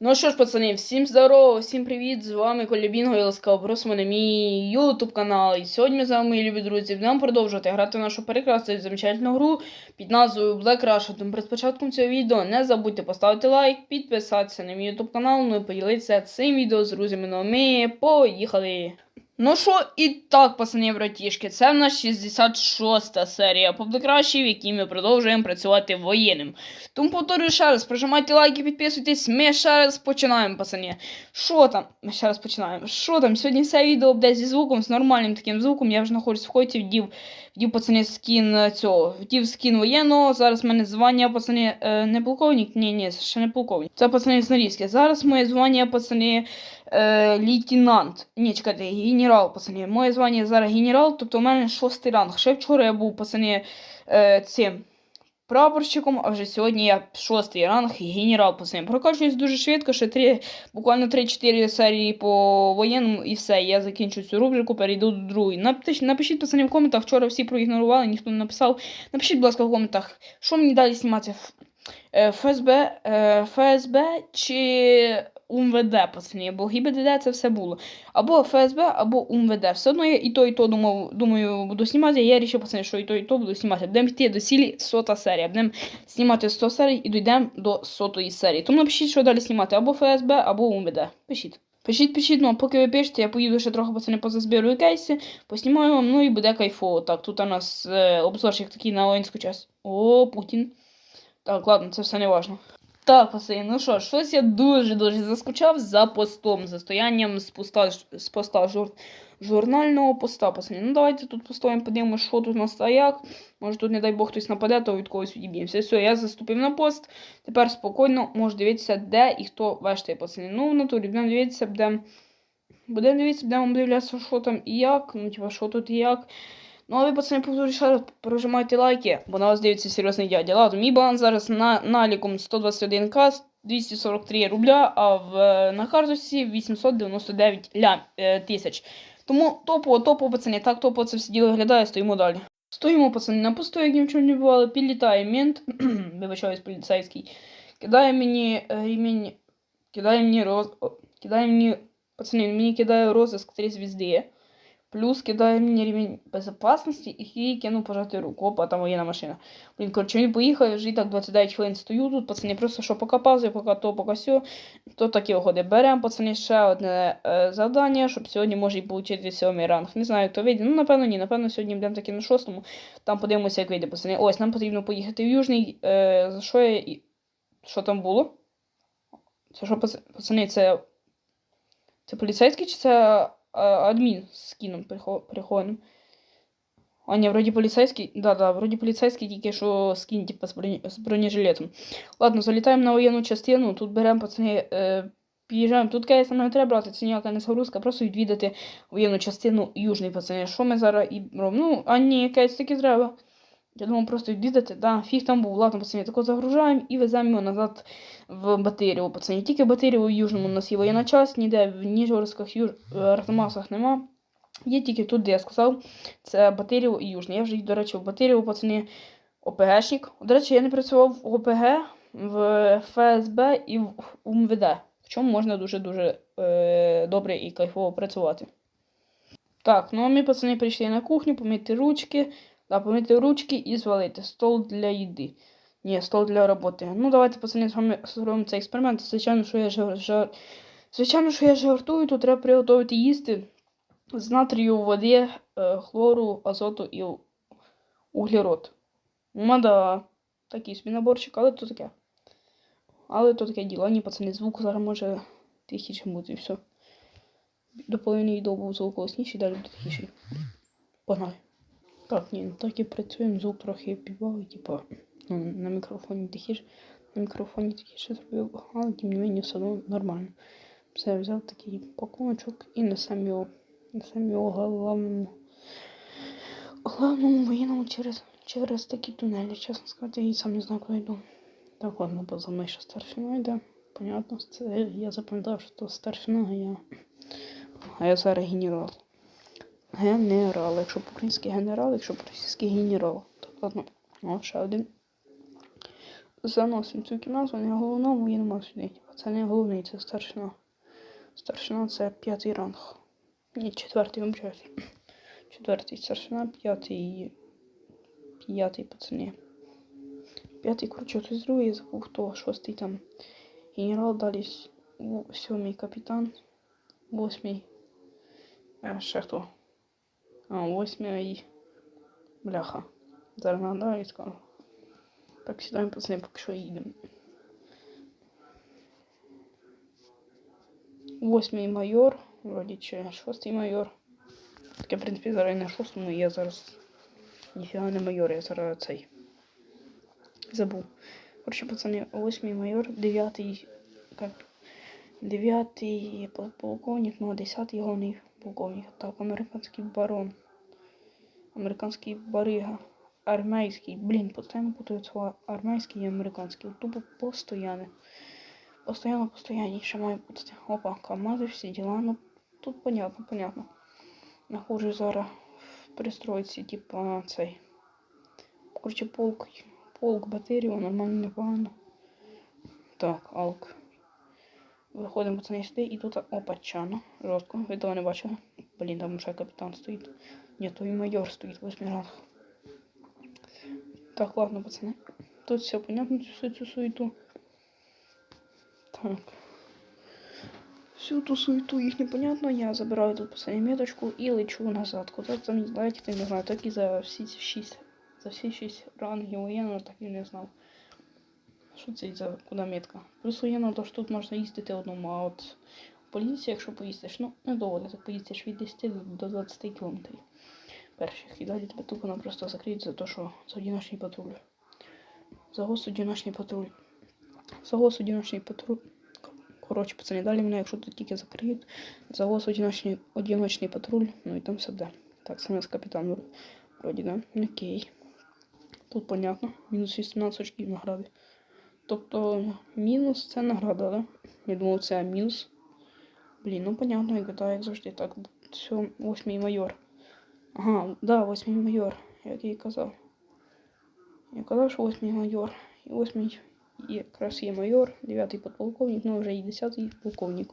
Ну що ж, пацани, всім здорово, всім привіт! З вами Коля Бінго і ласкаво просимо на мій ютуб канал. І сьогодні ми з вами, любі друзі, будемо продовжувати грати в нашу прекрасну і замечательну гру під назвою Black Rush. Тому перед початком цього відео не забудьте поставити лайк, підписатися на мій ютуб канал, ну і поділитися цим відео з друзями. Ну а ми поїхали! Ну що, і так, пацани, братішки, це в нас 66 серія по в якій ми продовжуємо працювати воєнним. Тому повторюю ще раз, прожимайте лайки, підписуйтесь. Ми ще раз починаємо, пацани. Що там? Ми ще раз починаємо. Що там? Сьогодні все відео буде зі звуком, з нормальним таким звуком. Я вже знаходжусь в хоті, вдів, вдів пацани скін е, цього, вдів скін воєнного. Зараз в мене звання, пацани, е, не полковник? Ні, ні, ще не полковник. Це пацани снарізки. Зараз моє звання, пацани, е, лейтенант. Ні, чекайте, генерал, пацани. Моє звання зараз генерал, тобто у мене шостий ранг. Ще вчора я був, пацани, е, цим прапорщиком, а вже сьогодні я шостий ранг і генерал пацани. Прокачуюсь дуже швидко, ще три, буквально 3-4 серії по воєнному і все. Я закінчу цю рубрику, перейду до другої. Напишіть пацани в коментах, вчора всі проігнорували, ніхто не написав. Напишіть, будь ласка, в коментах, що мені далі знімати. Е, ФСБ, е, ФСБ чи УМВД, пацани, бо ГІБДД це все було. Або ФСБ, або УМВД. Все одно я і то, і то думав, думаю, буду знімати. Я вирішив, пацани, що і то, і то буду знімати. Будемо йти до цілі сота серія. Будемо знімати 100 серій і дійдемо до сотої серії. Тому напишіть, що далі знімати, або ФСБ, або УМВД. Пишіть. Пишіть, пишіть, ну а поки ви пишете, я поїду ще трохи пацани позазбирую кейси, поснімаю вам, ну і буде кайфово. Так, тут у нас е, обзорчик такий на воїнську часть. О, Путін. Так, ладно, це все не важно. Так, пацани, ну що, щось я дуже-дуже заскучав за постом, за стоянням з поста, з поста жур, журнального поста, пацани. Ну давайте тут постоїмо, подивимося, що тут у нас та як. Може тут, не дай Бог, хтось нападе, то від когось відіб'ємося. Все, я заступив на пост. Тепер спокійно можу дивитися, де і хто вештає, пацани. Ну, в натурі будемо дивитися, будемо. Будемо дивитися, будемо дивлятися, що там і як. Ну, типа, що тут і як. Ну, а ви, пацани, раз, прожимайте лайки, бо на вас дивиться серйозний дядя. Ладно, мій баланс зараз на наліком 121к, 243 рубля, а в, на карточці 899 лям, е, тисяч. Тому топово, топово, пацани, так топово це все діло виглядає, стоїмо далі. Стоїмо, пацани, на посту, як ні в чому не бувало, підлітає мент, вибачаюсь, поліцейський, кидає мені ремінь, кидає мені роз... кидає мені, пацани, мені кидає розиск 3 звізди. Плюс кидає мені рівень безопасності і кинув пожати руку. Опа, там воєнна машина. Блін, коротше, він поїхав, вже так 29 хвилин стою тут, пацани, просто що поки паузу, поки то, поки сьо. То такі виходи. Беремо, пацани, ще одне е, завдання, щоб сьогодні може і отримати сьомий ранг. Не знаю, хто вийде. Ну, напевно, ні. Напевно, сьогодні будемо таки на шостому. Там подивимося, як вийде, пацани. Ось, нам потрібно поїхати в Южний. Е, за що я. Що там було? Це що, пацани, це. Це поліцейський чи це а, адмін з скіном прихо- А, не, вроді поліцейський. Да, да, вроді поліцейський, тільки що скин, типа, з, бронежилетом. Ладно, залітаємо на воєнну частину. Тут беремо, пацани, е, під'їжджаємо. Тут кейс не треба брати, це ніяка не загрузка, просто відвідати воєнну частину Южний, пацани. Що ми зараз і? Ну, а ні, якесь таки треба. Я думав просто відвідати, да, фіг там був, ладно, пацани, тако загружаємо і веземо його назад в Батирєво, пацани. Тільки в Батирєво в Южному у нас є воєнна часть, ніде в Ніжгородських юж... е, Архамасах нема. Є тільки тут, де я сказав, це Батирєво і Южне. Я вже, до речі, в Батирєво, пацани, ОПГшник. До речі, я не працював в ОПГ, в ФСБ і в УМВД, в чому можна дуже-дуже е, добре і кайфово працювати. Так, ну а ми, пацани, прийшли на кухню, помити ручки, да, ручки і звалити. Стол для їди. Ні, стол для роботи. Ну, давайте, пацани, з вами зробимо цей експеримент. Звичайно, що я жар... жар... Звичайно, що я жартую, тут треба приготувати їсти з натрію води, е, хлору, азоту і углерод. Ну да, такий собі наборчик, але то таке. Але то таке діло. Ні, пацани, звук зараз може тихіше бути і все. До половини відео був звук голосніший, далі буде тихіший. Погнали. Так, ні, ну так і працюємо, звук трохи підбавив, типа, ну, на мікрофоні тихіше, на мікрофоні тихіше зробив, але тим не мені все одно нормально. Все, я взяв такий пакуночок і несем його, несем його главному, главному воєнному через, через такі тунелі, чесно сказати, я і сам не знаю, куди йду. Так, ладно, бо за мною ще старшина йде. Понятно, це я запам'ятав, що старшина, а я, а я зараз генерал. Генерал. Якщо по-українськи генерал, якщо по-російськи генерал. Так, ладно. О, ще один. заносимо цю кімнату, не головному і нема сюди. Це не головний, це старшина. Старшина це п'ятий ранг. Ні, четвертий вибачаюсь. Четвертий старшина, п'ятий. П'ятий пацани. П'ятий, коротше, хтось другий, я забув хто, шостий там. Генерал далі сьомий капітан. Восьмий. А, ще хто? А, восьмий. Бляха. Зараз нагадаю і скажу. Так, сідаємо пацани, поки що їдемо. Восьмий майор, вроді чи шостий майор. Таке, в принципі, зараз і на я зараз ніфіга не майор, я зараз цей. Забув. Короче, пацани, восьмий майор, дев'ятий как дев'ятий полковник, ну а десятий головний полковник. Так, американський барон. Американський барига. Армейський. Блін, постійно путаю слова армейський і американський. Тупо постоянно. Постоянно, постоянно ще має бути. Опа, КАМАЗи, всі діла. Ну, тут понятно, понятно. Нахожу зараз в пристройці, типа цей. Короче, полк, полк батерію, нормально, непогано. Так, алк. Виходимо пацани сюди і тут опачано. Жорстко. Ви того не бачили? Блін, там ще капітан стоїть. Ні, то і майор стоїть, восьмий ранг. Так, ладно, пацани. Тут все понятно, всю цю суету. Так. Всю ту суету їх непонятно. Я забираю тут пацани меточку і лечу назад. Куди там знаєте, не знаю. Так і за всі ці шість. За всі шість рангів воєнного так і не знав. Що це за куди метка? Плюс воєнно, то що тут можна їздити одному, а от поліції, якщо поїздиш, ну, недовго ти поїздиш від 10 до 20 кілометрів перших. І далі тебе тупо просто закриють за те, що це одиночний патруль. Загос одиночний патруль. Загос одиночний патруль. Коротше, пацани, далі мене, якщо тут тільки закриють, загос одиночний, одиночний патруль, ну і там все буде. Так, саме з капітан вроді, да? Окей. Тут понятно. Мінус 18 очків награди. Тобто мінус це награда, да? Я думав, це мінус. Блін, ну понятно, як так, як завжди. Так, все, восьмий майор. Ага, да, восьмий майор, як я і казав. Я казав, що восьмий майор. І восьмий якраз є майор, дев'ятий подполковник, ну вже і десятий полковник.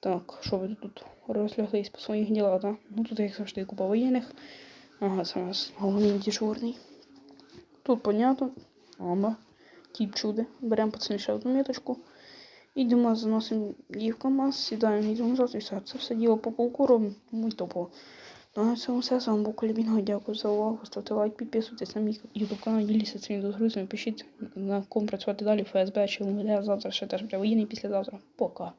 Так, що ви тут розляглись по своїх ділах, да? Ну тут як завжди купа воєнних. Ага, це у нас головний дежурний. Тут понятно. Ама. Тіп чуди. Беремо пацани ще одну міточку. Йдемо, заносимо її в КАМАЗ, сідаємо, йдемо назад і все. Це все діло по полку робимо, й топово. Ну, на цьому все. З вами був Колібінго. Дякую за увагу. Ставте лайк, підписуйтесь на мій YouTube канал, діліться цими з друзями, пишіть на ком працювати далі, ФСБ чи УМД. Завтра ще теж буде воєнний післязавтра. Пока.